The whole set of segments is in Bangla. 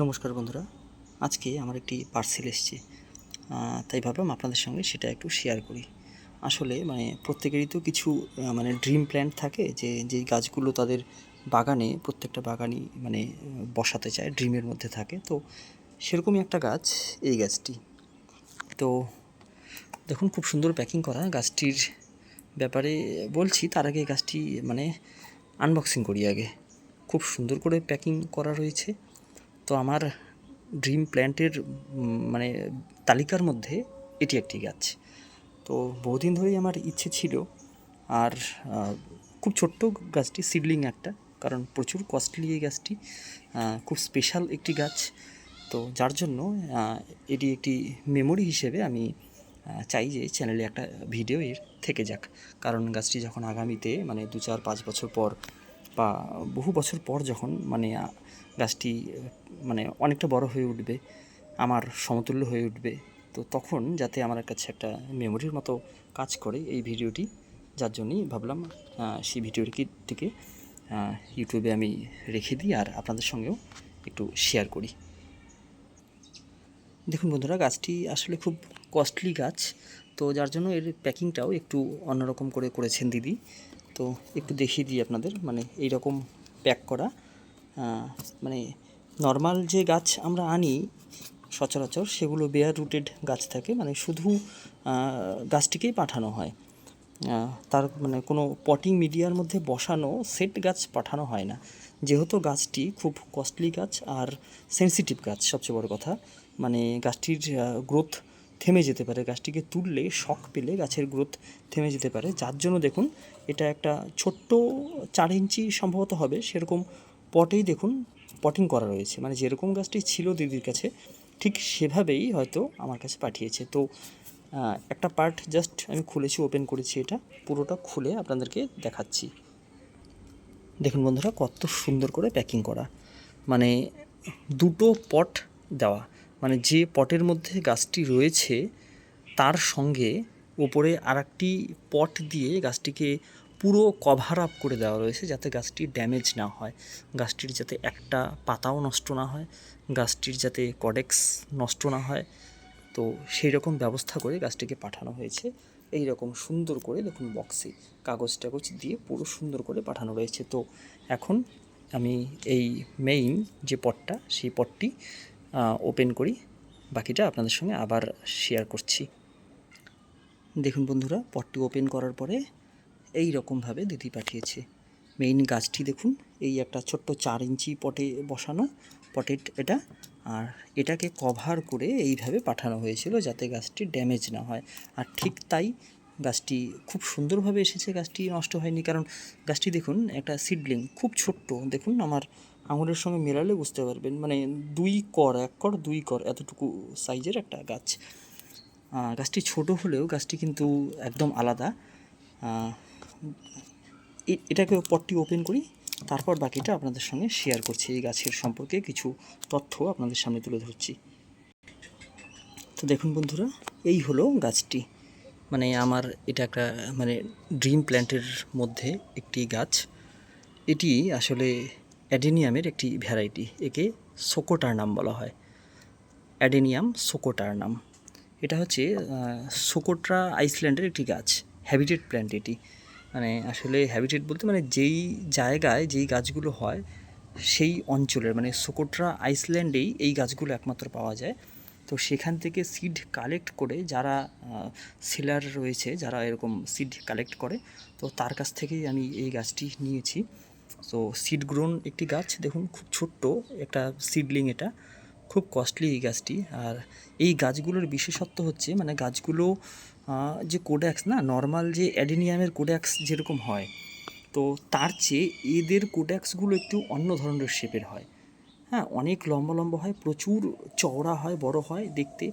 নমস্কার বন্ধুরা। আজকে আমার একটি পার্সেল এসছে। তাই ভাবলাম আপনাদের সঙ্গে সেটা একটু শেয়ার করি। আসলে মানে প্রত্যেকেরই তো কিছু মানে ড্রিম প্ল্যান থাকে যে যেই গাছগুলো তাদের বাগানে, প্রত্যেকটা বাগানই মানে বসাতে চায় ড্রিমের মধ্যে থাকে। তো সেরকমই একটা গাছ এই গাছটি। তো দেখুন, খুব সুন্দর প্যাকিং করা গাছটির ব্যাপারে বলছি, তার আগে গাছটি মানে আনবক্সিং করি আগে। খুব সুন্দর করে প্যাকিং করা রয়েছে। তো আমার ড্রিম প্ল্যান্টের মানে তালিকার মধ্যে এটি একটি গাছ। তো বহুদিন ধরেই আমার ইচ্ছে ছিল আর খুব ছোট্ট গাছটি, সিডলিং একটা, কারণ প্রচুর কস্টলি এই গাছটি খুব স্পেশাল একটি গাছ। তো যার জন্য এটি একটি মেমোরি হিসেবে আমি চাই যে চ্যানেলে একটা ভিডিও এর থেকে যাক। কারণ গাছটি যখন আগামীতে মানে দু চার পাঁচ বছর পর বা বহু বছর পর যখন মানে গাছটি মানে অনেকটা বড় হয়ে উঠবে, আমার সমতুল্য হয়ে উঠবে। তো তখন যাতে আমার কাছে একটা মেমোরির মতো কাজ করে এই ভিডিওটি, যার জন্যই ভাবলাম সেই ভিডিওটিকে ইউটিউবে আমি রেখে দিই আর আপনাদের সঙ্গেও একটু শেয়ার করি। দেখুন বন্ধুরা, গাছটি আসলে খুব কস্টলি গাছ, তো যার জন্য এর প্যাকিংটাও একটু অন্যরকম করে করেছেন দিদি। তো একটু দেখিয়ে দিই আপনাদের মানে এই রকম প্যাক করা। মানে নর্মাল যে গাছ আমরা আনি, সচরাচর সেগুলো বেয়ার রুটেড গাছ থাকে মানে শুধু গাছটিকেই পাঠানো হয়। তার মানে কোনো পটিং মিডিয়ার মধ্যে বসানো সেট গাছ পাঠানো হয় না। যেহেতু গাছটি খুব কস্টলি গাছ আর সেনসিটিভ গাছ, সবচেয়ে বড় কথা মানে গাছটির গ্রোথ থেমে যেতে পারে। গাছটিকে তুললে শখ পেলে গাছের গ্রোথ থেমে যেতে পারে। যার জন্য দেখুন, এটা একটা ছোট্ট চার ইঞ্চি সম্ভবত হবে, সেরকম পটেই দেখুন পটিং করা রয়েছে। মানে যেরকম গাছটি ছিল দিদির কাছে, ঠিক সেভাবেই হয়তো আমার কাছে পাঠিয়েছে। তো একটা পার্ট জাস্ট আমি খুলেছি ওপেন করেছি এটা। পুরোটা খুলে আপনাদেরকে দেখাচ্ছি। দেখুন বন্ধুরা, কত সুন্দর করে প্যাকিং করা। মানে দুটো পট দেওয়া। মানে যে পটের মধ্যে গাছটি রয়েছে, তার সঙ্গে ওপরে আরেকটি পট দিয়ে গাছটিকে পুরো কভার আপ করে দেওয়া রয়েছে যাতে গাছটি ড্যামেজ না হয়। গাছটির যাতে একটা পাতাও নষ্ট না হয়, গাছটির যাতে কডেক্স নষ্ট না হয়। তো সেই রকম ব্যবস্থা করে গাছটিকে পাঠানো হয়েছে। এই রকম সুন্দর করে দেখুন বক্সে কাগজ টাগজ দিয়ে পুরো সুন্দর করে পাঠানো রয়েছে। তো এখন আমি এই মেইন যে পটটা সেই পটটি ওপেন করি। বাকিটা আপনাদের সঙ্গে আবার শেয়ার করছি। দেখুন বন্ধুরা পটটি ওপেন করার পরে এই রকমভাবে দিদি পাঠিয়েছে। মেইন গাছটি দেখুন, এই একটা ছোট্ট চার ইঞ্চি পটে বসানো পটেট এটা। আর এটাকে কভার করে এইভাবে পাঠানো হয়েছিল যাতে গাছটি ড্যামেজ না হয়। আর ঠিক তাই গাছটি খুব সুন্দরভাবে এসেছে, গাছটি নষ্ট হয়নি। কারণ গাছটি দেখুন, একটা সিডলিং খুব ছোট্ট। দেখুন, আমার আঙুলের সঙ্গে মেলালে বুঝতে পারবেন। মানে দুই কর, এক কর, দুই কর, এতটুকু সাইজের একটা গাছ। গাছটি ছোট হলেও গাছটি কিন্তু একদম আলাদা। এটাকে পটটি ওপেন করি, তারপর বাকিটা আপনাদের সঙ্গে শেয়ার করছি। এই গাছের সম্পর্কে কিছু তথ্য আপনাদের সামনে তুলে ধরছি। তো দেখুন বন্ধুরা, এই হলো গাছটি। মানে আমার এটা একটা মানে ড্রিম প্ল্যান্টের মধ্যে একটি গাছ। এটি আসলে অ্যাডেনিয়ামের একটি ভ্যারাইটি একে সোকোটার্নাম বলা হয়। অ্যাডেনিয়াম সোকোটার্নাম এটা হচ্ছে সোকোট্রা আইসল্যান্ডের একটি গাছ হ্যাবিটেট প্ল্যান্ট এটি। মানে আসলে হ্যাবিটেট বলতে মানে যেই জায়গায় যেই গাছগুলো হয়, সেই অঞ্চলের মানে সোকোট্রা আইসল্যান্ডেই এই গাছগুলো একমাত্র পাওয়া যায়। তো সেখান থেকে সিড কালেক্ট করে যারা সেলার রয়েছে, যারা এরকম সিড কালেক্ট করে, তো তার কাছ থেকেই আমি এই গাছটি নিয়েছি। তো সিড গ্রোন একটি গাছ, দেখুন, খুব ছোট্ট একটা সিডলিং এটা। খুব কস্টলি এই গাছটি। আর এই গাছগুলোর বিশেষত্ব হচ্ছে মানে গাছগুলো যে কোড্যাক্স না নর্মাল যে অ্যাডেনিয়ামের কোড্যাক্স যেরকম হয়, তো তার চেয়ে এদের কোড্যাক্সগুলো একটু অন্য ধরনের শেপের হয়। হ্যাঁ অনেক লম্বা লম্বা হয়, প্রচুর চওড়া হয়, বড় হয় দেখতে।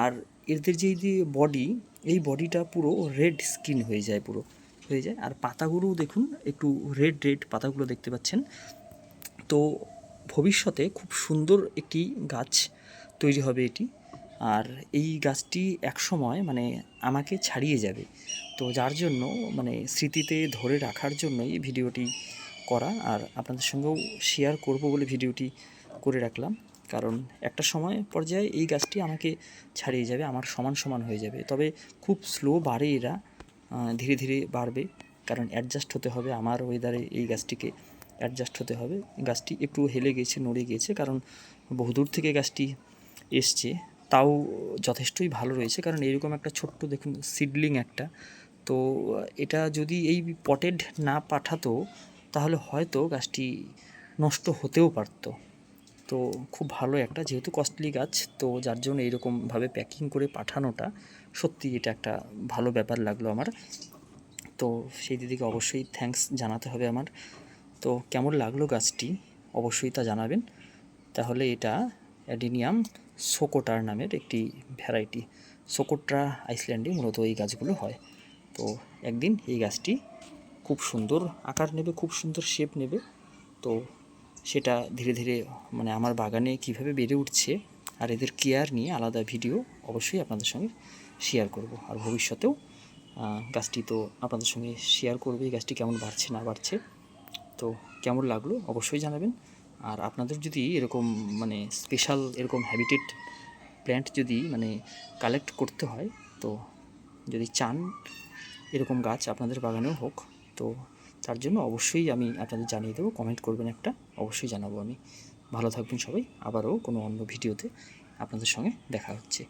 আর এদের যে বডি এই বডিটা পুরো রেড স্কিন হয়ে যায় পুরো, হয়ে যায়। আর পাতাগুলোও দেখুন, একটু রেড রেড পাতাগুলো দেখতে পাচ্ছেন। তো ভবিষ্যতে খুব সুন্দর একটি গাছ তৈরি হবে এটি। আর এই গাছটি একসময় মানে আমাকে ছাড়িয়ে যাবে। তো যার জন্য মানে স্মৃতিতে ধরে রাখার জন্যই এই ভিডিওটি করা। আর আপনাদের সঙ্গেও শেয়ার করব বলে ভিডিওটি করে রাখলাম। কারণ একটা সময় পর্যায়ে এই গাছটি আমাকে ছাড়িয়ে যাবে, আমার সমান সমান হয়ে যাবে। তবে খুব স্লো বাড়ে এরা ধীরে ধীরে বাড়বে। কারণ অ্যাডজাস্ট হতে হবে আমার ওয়েদারে এই গাছটিকে। অ্যাডজাস্ট হতে হবে। গাছটি একটু হেলে গেছে, নড়ে গিয়েছে কারণ বহুদূর থেকে গাছটি এসছে। তাও যথেষ্টই ভালো রয়েছে, কারণ এরকম একটা ছোট্ট দেখুন সিডলিং একটা। তো এটা যদি এই পটেড না পাঠাতো, তাহলে হয়তো গাছটি নষ্ট হতেও পারতো। তো খুব ভালো একটা, যেহেতু কস্টলি গাছ, তো যার জন্য এইরকমভাবে প্যাকিং করে পাঠানোটা সত্যি এটা একটা ভালো ব্যাপার লাগল আমার। তো সেই দিদিকে অবশ্যই থ্যাঙ্কস জানাতে হবে আমার। তো কেমন লাগল গাছটি? অবশ্যই তা জানাবেন। তাহলে এটা অ্যাডিনিয়াম সোকোটার নামের একটি ভ্যারাইটি সোকোট্রা আইসল্যান্ডে মূলত এই গাছগুলো হয়। তো একদিন এই গাছটি খুব সুন্দর আকার নেবে, খুব সুন্দর শেপ নেবে। তো সেটা ধীরে ধীরে মানে আমার বাগানে কীভাবে বেড়ে উঠছে আর এদের কেয়ার নিয়ে আলাদা ভিডিও অবশ্যই আপনাদের সঙ্গে শেয়ার করব। আর ভবিষ্যতেও গাছটি তো আপনাদের সঙ্গে শেয়ার করবে, এই গাছটি কেমন বাড়ছে, না বাড়ছে। তো কেমন লাগল অবশ্যই জানাবেন। আর আপনাদের যদি এরকম মানে স্পেশাল এরকম হ্যাবিটেট প্ল্যান্ট যদি মানে কালেক্ট করতে হয়, তো যদি চান এরকম গাছ আপনাদের বাগানেও হোক, তো তার জন্য অবশ্যই আমি আপনাদের জানিয়ে দেবো কমেন্ট করবেন একটা, অবশ্যই জানাব আমি। ভালো থাকবেন সবাই, আবারও কোনো অন্য ভিডিওতে আপনাদের সঙ্গে দেখা হচ্ছে।